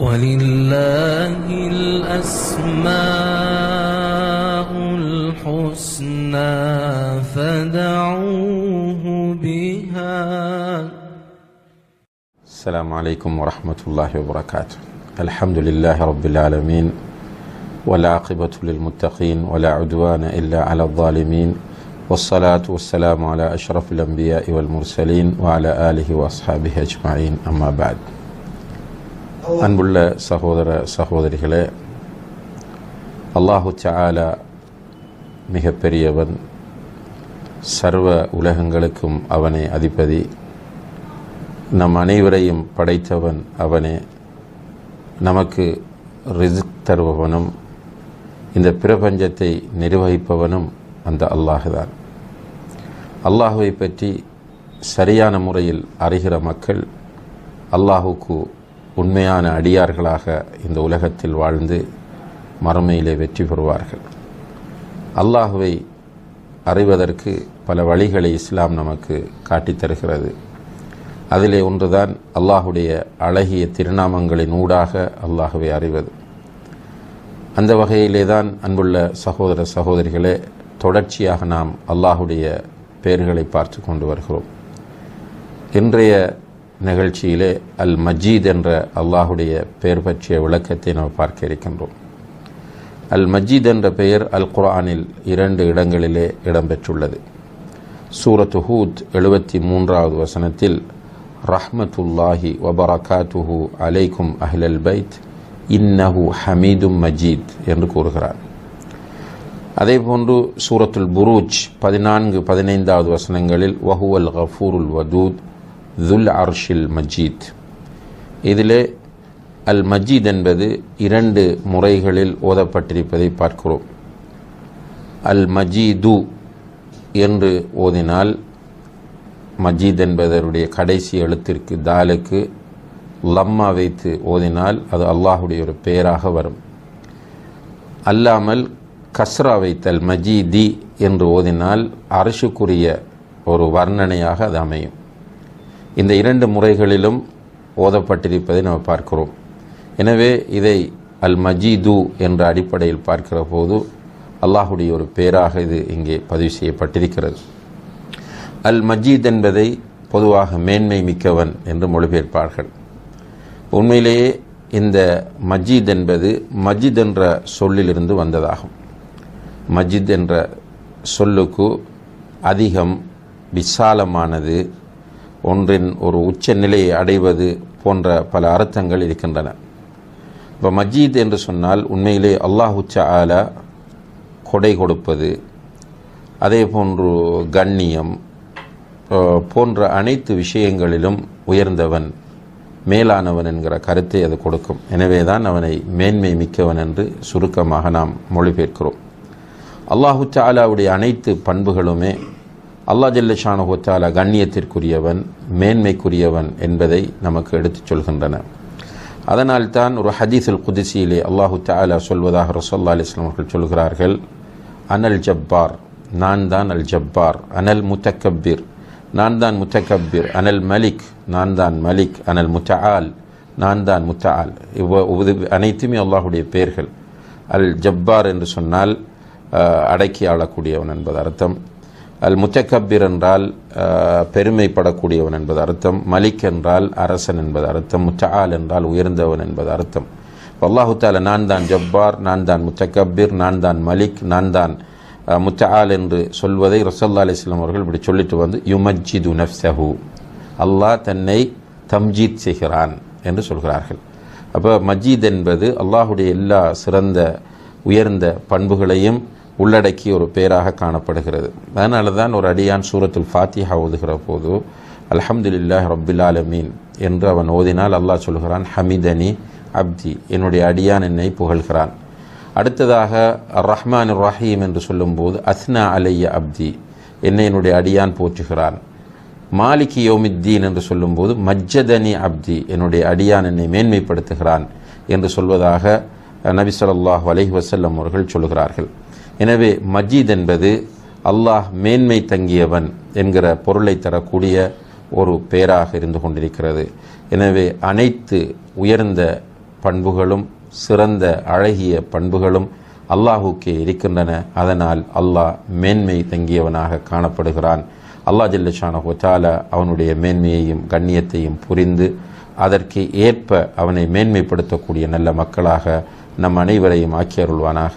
ولله الأسماء الحسنى فدعوه بها. السلام عليكم ورحمة الله وبركاته. الحمد لله رب العالمين والعاقبة للمتقين ولا عدوان إلا على الظالمين والصلاة والسلام على أشرف الأنبياء والمرسلين وعلى آله وأصحابه أجمعين. أما بعد அன்புள்ள சகோதர சகோதரிகளே அல்லாஹு சாலா மிகப்பெரியவன் சர்வ உலகங்களுக்கும் அவனே அதிபதி. நம் அனைவரையும் படைத்தவன் அவனே. நமக்கு ரிஸ்க் தருபவனும் இந்த பிரபஞ்சத்தை நிர்வகிப்பவனும் அந்த அல்லாஹுதான். அல்லாஹுவை பற்றி சரியான முறையில் அறிகிற மக்கள் அல்லாஹுக்கு உண்மையான அடியார்களாக இந்த உலகத்தில் வாழ்ந்து மறுமையிலே வெற்றி பெறுவார்கள். அல்லாஹுவை அறிவதற்கு பல வழிகளை இஸ்லாம் நமக்கு காட்டித் தருகிறது. அதிலே ஒன்றுதான் அல்லாஹுடைய அழகிய திருநாமங்களின் ஊடாக அல்லாஹுவை அறிவது. அந்த வகையிலே தான் அன்புள்ள சகோதர சகோதரிகளே தொடர்ச்சியாக நாம் அல்லாஹுடைய பெயர்களை பார்த்து கொண்டு வருகிறோம். இன்றைய நிகழ்ச்சியிலே அல் மஜீத் என்ற அல்லாஹுடைய பெயர் பற்றிய விளக்கத்தை நாம் பார்க்க இருக்கின்றோம். அல் மஜீத் என்ற பெயர் அல் குர்ஆனில் இரண்டு இடங்களிலே இடம்பெற்றுள்ளது. சூரத்து ஹூத் எழுபத்தி மூன்றாவது வசனத்தில் ரஹ்மத்துல்லாஹி வபரகாத்துஹு அலைக்கும் அஹ்லல் பைத் இன்னஹு ஹமீதும் மஜீத் என்று கூறுகிறார். அதேபோன்று சூரத்துல் புரூஜ் பதினான்கு பதினைந்தாவது வசனங்களில் வஹுவல் கஃபூருல் வதூத் துல் அர்ஷில் மஜீத் இதிலே அல் மஜீத் என்பது இரண்டு முறைகளில் ஓதப்பட்டிருப்பதை பார்க்கிறோம். அல் மஜீது என்று ஓதினால் மஜீத் என்பதனுடைய கடைசி எழுத்திற்கு தாலுக்கு லம்மா வைத்து ஓதினால் அது அல்லாஹுடைய ஒரு பெயராக வரும். அல்லாமல் கஸ்ரா வைத்தல் மஜீதி என்று ஓதினால் அரசுக்குரிய ஒரு வர்ணனையாக அது அமையும். இந்த இரண்டு முறைகளிலும் ஓதப்பட்டிருப்பதை நாம் பார்க்கிறோம். எனவே இதை அல் மஜீது என்ற அடிப்படையில் பார்க்கிற போது அல்லாஹுடைய ஒரு பேராக இது இங்கே பதிவு செய்யப்பட்டிருக்கிறது. அல் மஜீத் என்பதை பொதுவாக மேன்மை மிக்கவன் என்று மொழிபெயர்ப்பார்கள். உண்மையிலேயே இந்த மஜீத் என்பது மஜித் என்ற சொல்லிலிருந்து வந்ததாகும். மஜித் என்ற சொல்லுக்கு அதிகம் விசாலமானது ஒன்றின் ஒரு உச்ச நிலையை அடைவது போன்ற பல அர்த்தங்கள் இருக்கின்றன. இப்போ மஜீத் என்று சொன்னால் உண்மையிலே அல்லாஹு ஆலா கொடை கொடுப்பது அதே போன்று கண்ணியம் போன்ற அனைத்து விஷயங்களிலும் உயர்ந்தவன் மேலானவன் என்கிற கருத்தை அது கொடுக்கும். எனவே தான் அவனை மேன்மை மிக்கவன் என்று சுருக்கமாக நாம் மொழிபெயர்க்கிறோம் அல்லாஹு சாலாவுடைய அனைத்து பண்புகளுமே அல்லா ஜல்லஷான ஹோத்தாலா கண்ணியத்திற்குரியவன் மேன்மைக்குரியவன் என்பதை நமக்கு எடுத்துச் சொல்கின்றன. அதனால்தான் ஒரு ஹதீஸுல் குதிசியிலே அல்லாஹு தாலா சொல்வதாக ரசோல்லா அலிஸ்லாம் அவர்கள் சொல்கிறார்கள் அனல் ஜப்பார் நான் தான் அல் ஜப்பார் அனல் முத்தக்கப்பீர் நான் தான் முத்தக்கப்பீர் அனல் மலிக் நான் தான் மலிக் அனல் முத்தஆல் நான் தான் முத்தஆல். இவ்வ அனைத்துமே அல்லாஹுடைய பெயர்கள். அல் ஜப்பார் என்று சொன்னால் அடக்கி ஆளக்கூடியவன் என்பது அர்த்தம். அல் முத்தக்கப்பீர் என்றால் பெருமைப்படக்கூடியவன் என்பது அர்த்தம் மலிக் என்றால் அரசன் என்பது அர்த்தம் முத்தஆல் என்றால் உயர்ந்தவன் என்பது அர்த்தம். அல்லாஹு தால நான் தான் ஜப்பார் நான் தான் முத்தக்கப்பீர் நான் தான் மலிக் நான் தான் முத்தஆல் என்று சொல்வதை ரசல்லா அலிஸ்லாம் அவர்கள் இப்படி சொல்லிட்டு வந்து யுமஜிது நஃப்சஹு அல்லாஹ் தன்னை தம்ஜீத் செய்கிறான் என்று சொல்கிறார்கள். அப்போ மஜீத் என்பது அல்லாஹுடைய எல்லா சிறந்த உயர்ந்த பண்புகளையும் உள்ளடக்கிய ஒரு பேராக காணப்படுகிறது. அதனால தான் ஒரு அடியான் சூரத்துல் ஃபாத்திஹா ஓதுகிற போது அல்ஹம்துலில்லாஹ் ரப்பில் என்று அவன் ஓதினால் அல்லாஹ் சொல்கிறான் ஹமிதனி அப்தி என்னுடைய அடியான் என்னை புகழ்கிறான். அடுத்ததாக ரஹ்மான் ரஹீம் என்று சொல்லும்போது அஸ்னா அலைய அப்தி என்னை என்னுடைய அடியான் போற்றுகிறான். மாலிகி யோமித்தீன் என்று சொல்லும்போது மஜ்ஜதனி அப்தி என்னுடைய அடியான் என்னை மேன்மைப்படுத்துகிறான் என்று சொல்வதாக நபி சொல்லாஹ் அலஹி வசல்லம் அவர்கள் சொல்கிறார்கள். எனவே மஜீத் என்பது அல்லாஹ் மேன்மை தங்கியவன் என்கிற பொருளை தரக்கூடிய ஒரு பெயராக இருந்து கொண்டிருக்கிறது. எனவே அனைத்து உயர்ந்த பண்புகளும் சிறந்த அழகிய பண்புகளும் அல்லாஹுக்கே இருக்கின்றன. அதனால் அல்லாஹ் மேன்மை தங்கியவனாக காணப்படுகிறான். அல்லாஹ் ஜல்லஷான ஹொச்சாலா அவனுடைய மேன்மையையும் கண்ணியத்தையும் புரிந்து அதற்கு ஏற்ப அவனை மேன்மைப்படுத்தக்கூடிய நல்ல மக்களாக நம் அனைவரையும் ஆக்கியருள்வானாக